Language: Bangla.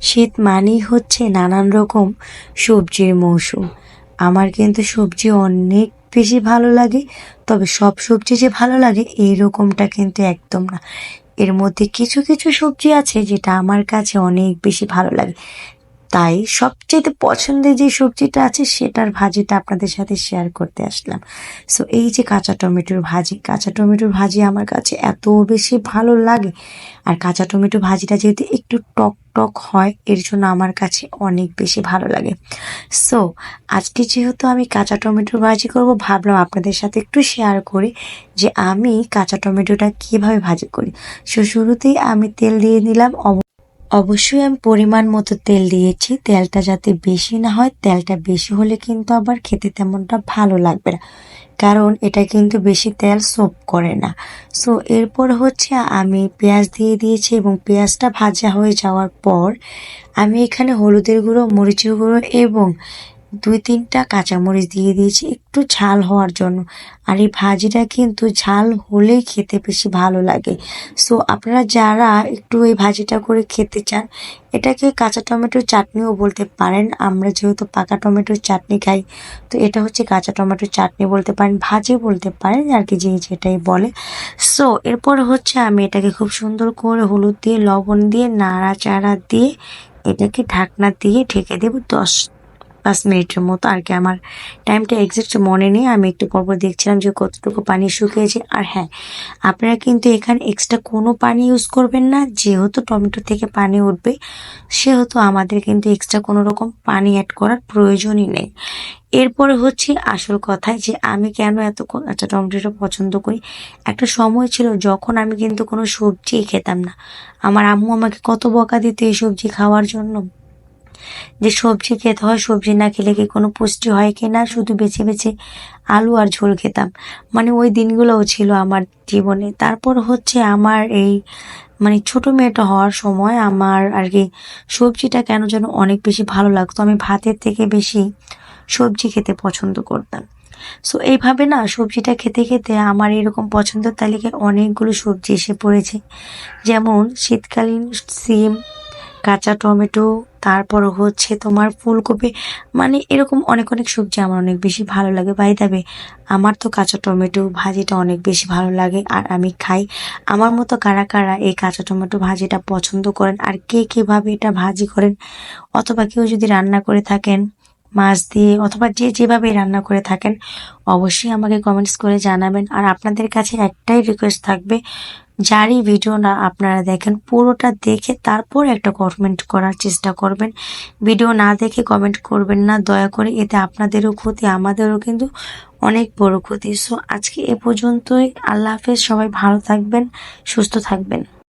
শীত মানেই হচ্ছে নানান রকম সবজির মৌসুম। আমার কিন্তু সবজি অনেক বেশি ভালো লাগে, তবে সব সবজি যে ভালো লাগে এই রকমটা কিন্তু একদম না। এর মধ্যে কিছু কিছু সবজি আছে যেটা আমার কাছে অনেক বেশি ভালো লাগে। তাই সবচেয়ে পছন্দের যে সবজিটা আছে সেটার ভাজিটা আপনাদের সাথে শেয়ার করতে আসলাম। সো এই যে কাঁচা টমেটোর ভাজি, কাঁচা টমেটোর ভাজি আমার কাছে এত বেশি ভালো লাগে। আর কাঁচা টমেটো ভাজিটা যেহেতু একটু টক টক হয়, এর জন্য আমার কাছে অনেক বেশি ভালো লাগে। সো আজকে যেহেতু আমি কাঁচা টমেটোর ভাজি করব, ভাবলাম আপনাদের সাথে একটু শেয়ার করি যে আমি কাঁচা টমেটোটা কীভাবে ভাজি করি। সো শুরুতেই আমি তেল দিয়ে নিলাম অবশ্যই আমি পরিমাণ মতো তেল দিয়েছি। তেলটা যাতে বেশি না হয়, তেলটা বেশি হলে কিন্তু আবার খেতে তেমনটা ভালো লাগবে না। কারণ এটা কিন্তু বেশি তেল সোপ করে না। সো এরপর হচ্ছে আমি পেঁয়াজ দিয়ে দিয়েছি এবং পেঁয়াজটা ভাজা হয়ে যাওয়ার পর আমি এখানে হলুদের গুঁড়ো, মরিচের গুঁড়ো এবং দুই তিনটা কাঁচামরিচ দিয়ে দিয়েছি, একটু ঝাল হওয়ার জন্য। আর এই ভাজিটা কিন্তু ঝাল হলেই খেতে বেশি ভালো লাগে। সো আপনারা যারা একটু এই ভাজিটা করে খেতে চান, এটাকে কাঁচা টমেটোর চাটনিও বলতে পারেন। আমরা যেহেতু পাকা টমেটোর চাটনি খাই, তো এটা হচ্ছে কাঁচা টমেটোর চাটনি বলতে পারেন, ভাজি বলতে পারেন, আর কি যে যেটাই বলে। সো এরপর হচ্ছে আমি এটাকে খুব সুন্দর করে হলুদ দিয়ে, লবণ দিয়ে, নাড়াচাড়া দিয়ে, এটাকে ঢাকনা দিয়ে ঢেকে দেবো দশ পাঁচ মিনিটের মতো আর কি। আমার টাইমটা এক্সাক্ট মনে নেই। আমি একটু পরপর দেখছিলাম যে কতটুকু পানি শুকিয়েছে। আর হ্যাঁ আপনারা কিন্তু এখানে এক্সট্রা কোনো পানি ইউজ করবেন না। যেহেতু টমেটো থেকে পানি উঠবে, সেহেতু আমাদের কিন্তু এক্সট্রা কোনো রকম পানি অ্যাড করার প্রয়োজনই নেই। এরপরে হচ্ছে আসল কথায় যে আমি কেন এত আচ্ছা টমেটোটা পছন্দ করি? একটা সময় ছিল যখন আমি কিন্তু কোনো সবজি খেতাম না। আমার আম্মু আমাকে কত বকা দিত এই সবজি খাওয়ার জন্য। যে সবজি খেতে হয়, সবজি না খেলে কি কোনো পুষ্টি হয় কি না? শুধু বেছে বেছে আলু আর ঝোল খেতাম। মানে ওই দিনগুলোও ছিল আমার জীবনে। তারপর হচ্ছে আমার এই মানে ছোট মেয়েটা হওয়ার সময় আমার আর কি সবজিটা কেন যেন অনেক বেশি ভালো লাগতো। আমি ভাতের থেকে বেশি সবজি খেতে পছন্দ করতাম। সো এইভাবে না সবজিটা খেতে খেতে আমার এরকম পছন্দের তালিকায় অনেকগুলো সবজি এসে পড়েছে। যেমন শীতকালীন সিম কাঁচা টমেটো, তারপর হচ্ছে তোমার ফুলকপি মানে এরকম অনেক অনেক সবজি আমার অনেক বেশি ভালো লাগে। বাই দাবে আমার তো কাঁচা টমেটো ভাজিটা অনেক বেশি ভালো লাগে আর আমি খাই। আমার মতো কারা কারা এই কাঁচা টমেটো ভাজিটা পছন্দ করেন আর কে কীভাবে এটা ভাজি করেন? অথবা কেউ যদি রান্না করে থাকেন মাছ দিয়ে অথবা যে যেভাবে রান্না করে থাকেন, অবশ্যই আমাকে কমেন্টস করে জানাবেন। আর আপনাদের কাছে একটাই রিকোয়েস্ট থাকবে, যারই ভিডিও না আপনারা দেখেন, পুরোটা দেখে তারপর একটা কমেন্ট করার চেষ্টা করবেন। ভিডিও না দেখে কমেন্ট করবেন না, দয়া করে এতে আপনাদেরও ক্ষতি, আমাদেরও কিন্তু অনেক বড় ক্ষতি। সো আজকে এ পর্যন্তই। আল্লাহ হাফেজ, সবাই ভালো থাকবেন, সুস্থ থাকবেন।